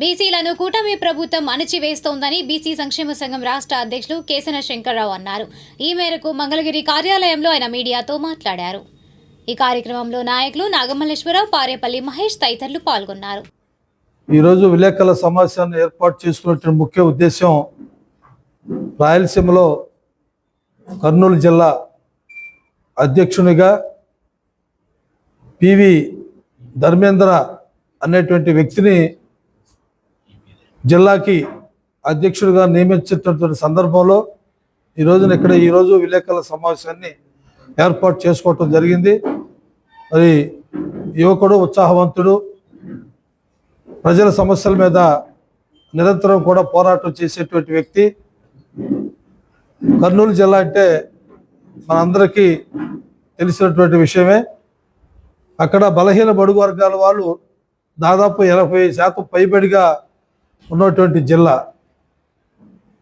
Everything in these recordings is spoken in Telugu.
బీసీలను కూటమి ప్రభుత్వం అణచివేస్తోందని బీసీ సంక్షేమ సంఘం రాష్ట్ర అధ్యక్షులు కేసన శంకర్రావు అన్నారు. ఈ మేరకు మంగళగిరి కార్యాలయంలో ఆయన మీడియాతో మాట్లాడారు. ఈ కార్యక్రమంలో నాయకులు నాగమల్లేశ్వరరావు పారేపల్లి మహేష్ తదితరులు పాల్గొన్నారు. ఈరోజు విలేకరుల సమావేశాన్ని ఏర్పాటు చేసుకున్న ముఖ్య ఉద్దేశం రాయలసీమలో కర్నూలు జిల్లా అధ్యక్షునిగా పివి ధర్మేంద్ర అనేటువంటి వ్యక్తిని జిల్లాకి అధ్యక్షుడిగా నియమించేటటువంటి సందర్భంలో ఈ రోజున ఇక్కడ ఈరోజు విలేకరుల సమావేశాన్ని ఏర్పాటు చేసుకోవటం జరిగింది. మరి యువకుడు ఉత్సాహవంతుడు ప్రజల సమస్యల మీద నిరంతరం కూడా పోరాటం చేసేటువంటి వ్యక్తి. కర్నూలు జిల్లా అంటే మనందరికీ తెలిసినటువంటి విషయమే. అక్కడ బలహీన బడుగు వర్గాల వాళ్ళు దాదాపు ఎనభై శాతం పైబడిగా ఉన్నటువంటి జిల్లా.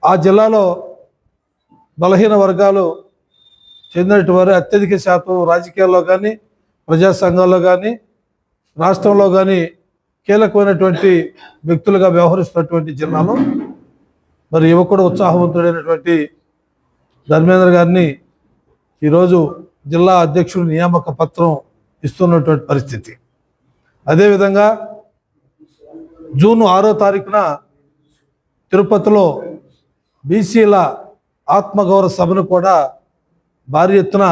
ఆ జిల్లాలో బలహీన వర్గాలు చెందినటువంటి వారు అత్యధిక శాతం రాజకీయాల్లో కానీ ప్రజా సంఘాల్లో కానీ రాష్ట్రంలో కానీ కీలకమైనటువంటి వ్యక్తులుగా వ్యవహరిస్తున్నటువంటి జిల్లాలో మరి యువకుడు ఉత్సాహవంతుడైనటువంటి ధర్మేంద్ర గారిని ఈరోజు జిల్లా అధ్యక్షుడు నియామక పత్రం ఇస్తున్నటువంటి పరిస్థితి. అదేవిధంగా జూన్ ఆరో తారీఖున తిరుపతిలో బీసీల ఆత్మగౌరవ సభను కూడా భారీ ఎత్తున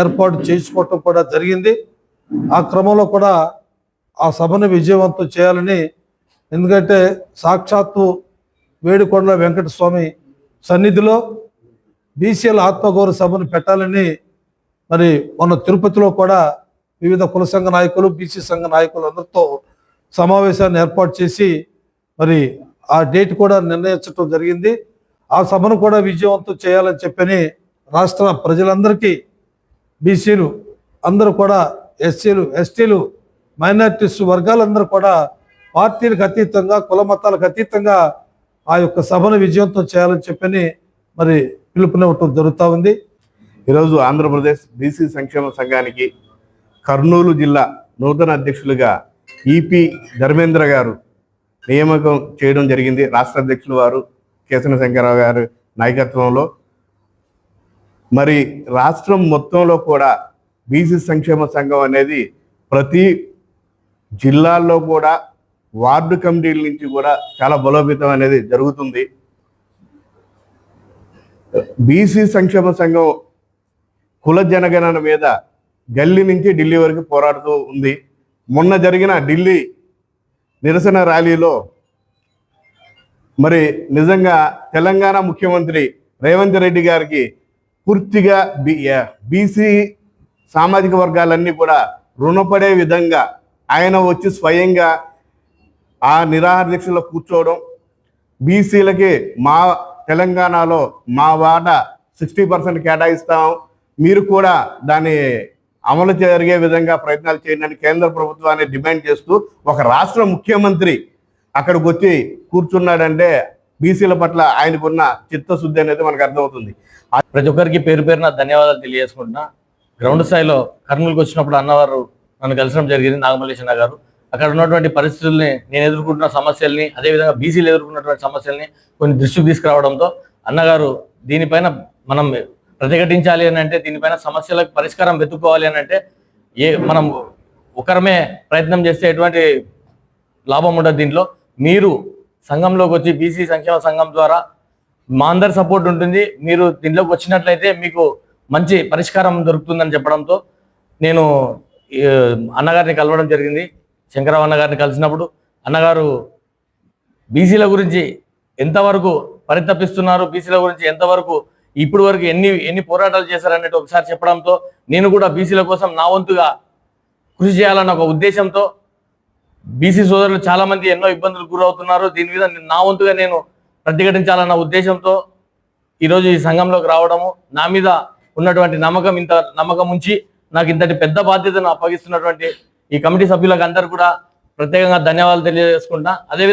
ఏర్పాటు చేసుకోవటం కూడా జరిగింది. ఆ క్రమంలో కూడా ఆ సభను విజయవంతం చేయాలని ఎందుకంటే సాక్షాత్తు వేడుకొండల వెంకట స్వామి సన్నిధిలో బీసీల ఆత్మగౌరవ సభను పెట్టాలని మరి మొన్న తిరుపతిలో కూడా వివిధ కుల సంఘ నాయకులు బీసీ సంఘ నాయకులు అందరితో సమావేశాన్ని ఏర్పాటు చేసి మరి ఆ డేట్ కూడా నిర్ణయించడం జరిగింది. ఆ సభను కూడా విజయవంతం చేయాలని చెప్పని రాష్ట్ర ప్రజలందరికీ బీసీలు అందరూ కూడా ఎస్సీలు ఎస్టీలు మైనార్టీస్ వర్గాలందరూ కూడా పార్టీలకు అతీతంగా కుల మతాలకు అతీతంగా ఆ యొక్క సభను విజయవంతం చేయాలని చెప్పని మరి పిలుపునివ్వటం జరుగుతూ ఉంది. ఈరోజు ఆంధ్రప్రదేశ్ బీసీ సంక్షేమ సంఘానికి కర్నూలు జిల్లా నూతన అధ్యక్షులుగా ఈపి ధర్మేంద్ర గారు నియామకం చేయడం జరిగింది. రాష్ట్ర అధ్యక్షులు వారు కేసన శంకరరావు గారి నాయకత్వంలో. మరి రాష్ట్రం మొత్తంలో కూడా బీసీ సంక్షేమ సంఘం అనేది ప్రతి జిల్లాల్లో కూడా వార్డు కమిటీల నుంచి కూడా చాలా బలోపేతం అనేది జరుగుతుంది. బీసీ సంక్షేమ సంఘం కుల జనగణన మీద గల్లీ నుంచి ఢిల్లీ వరకు పోరాడుతూ ఉంది. మొన్న జరిగిన ఢిల్లీ నిరసన ర్యాలీలో మరి నిజంగా తెలంగాణ ముఖ్యమంత్రి రేవంత్ రెడ్డి గారికి పూర్తిగా బీ బీసీ సామాజిక వర్గాలన్నీ కూడా రుణపడే విధంగా ఆయన వచ్చి స్వయంగా ఆ నిరాహార దీక్షలో కూర్చోవడం బీసీలకి మా తెలంగాణలో మా వాటా సిక్స్టీ పర్సెంట్ కేటాయిస్తాం మీరు కూడా దాన్ని అమలు జరిగే విధంగా ప్రయత్నాలు చేయండి కేంద్ర ప్రభుత్వాన్ని డిమాండ్ చేస్తూ ఒక రాష్ట్ర ముఖ్యమంత్రి అక్కడికి వచ్చి కూర్చున్నాడంటే బీసీల పట్ల ఆయనకున్న చిత్తశుద్ధి అనేది మనకు అర్థమవుతుంది. ప్రతి ఒక్కరికి పేరు పేరున ధన్యవాదాలు తెలియజేసుకుంటున్నా. గ్రౌండ్ స్థాయిలో కర్నూలుకి వచ్చినప్పుడు అన్నవారు నన్ను కలిసడం జరిగింది నాగమల్లేశ్వర గారు. అక్కడ ఉన్నటువంటి పరిస్థితుల్ని నేను ఎదుర్కొంటున్న సమస్యల్ని అదేవిధంగా బీసీలు ఎదుర్కొన్నటువంటి సమస్యల్ని కొన్ని దృష్టికి తీసుకురావడంతో అన్నగారు దీనిపైన మనం ప్రతిఘటించాలి అని అంటే దీనిపైన సమస్యలకు పరిష్కారం వెతుక్కోవాలి అని అంటే ఏ మనం ఒకరమే ప్రయత్నం చేస్తే ఎటువంటి లాభం ఉండదు దీంట్లో. మీరు సంఘంలోకి వచ్చి బీసీ సంక్షేమ సంఘం ద్వారా మా అందరి సపోర్ట్ ఉంటుంది. మీరు దీంట్లోకి వచ్చినట్లయితే మీకు మంచి పరిష్కారం దొరుకుతుందని చెప్పడంతో నేను అన్నగారిని కలవడం జరిగింది. శంకరరావు అన్నగారిని కలిసినప్పుడు అన్నగారు బీసీల గురించి ఎంతవరకు పరితపిస్తున్నారు? బీసీల గురించి ఎంతవరకు ఇప్పుడు వరకు ఎన్ని ఎన్ని పోరాటాలు చేశారనేది ఒకసారి చెప్పడంతో నేను కూడా బీసీల కోసం నా వంతుగా కృషి చేయాలన్న ఒక ఉద్దేశంతో బీసీ సోదరులు చాలా మంది ఎన్నో ఇబ్బందులు గురవుతున్నారు. దీని మీద నా వంతుగా నేను ప్రతిఘటించాలన్న ఉద్దేశంతో ఈరోజు ఈ సంఘంలోకి రావడము నా మీద ఉన్నటువంటి నమ్మకం ఇంత నమ్మకం ఉంచి నాకు ఇంతటి పెద్ద బాధ్యతను అప్పగిస్తున్నటువంటి ఈ కమిటీ సభ్యులకు అందరూ కూడా ప్రత్యేకంగా ధన్యవాదాలు తెలియజేసుకుంటా అదేవిధంగా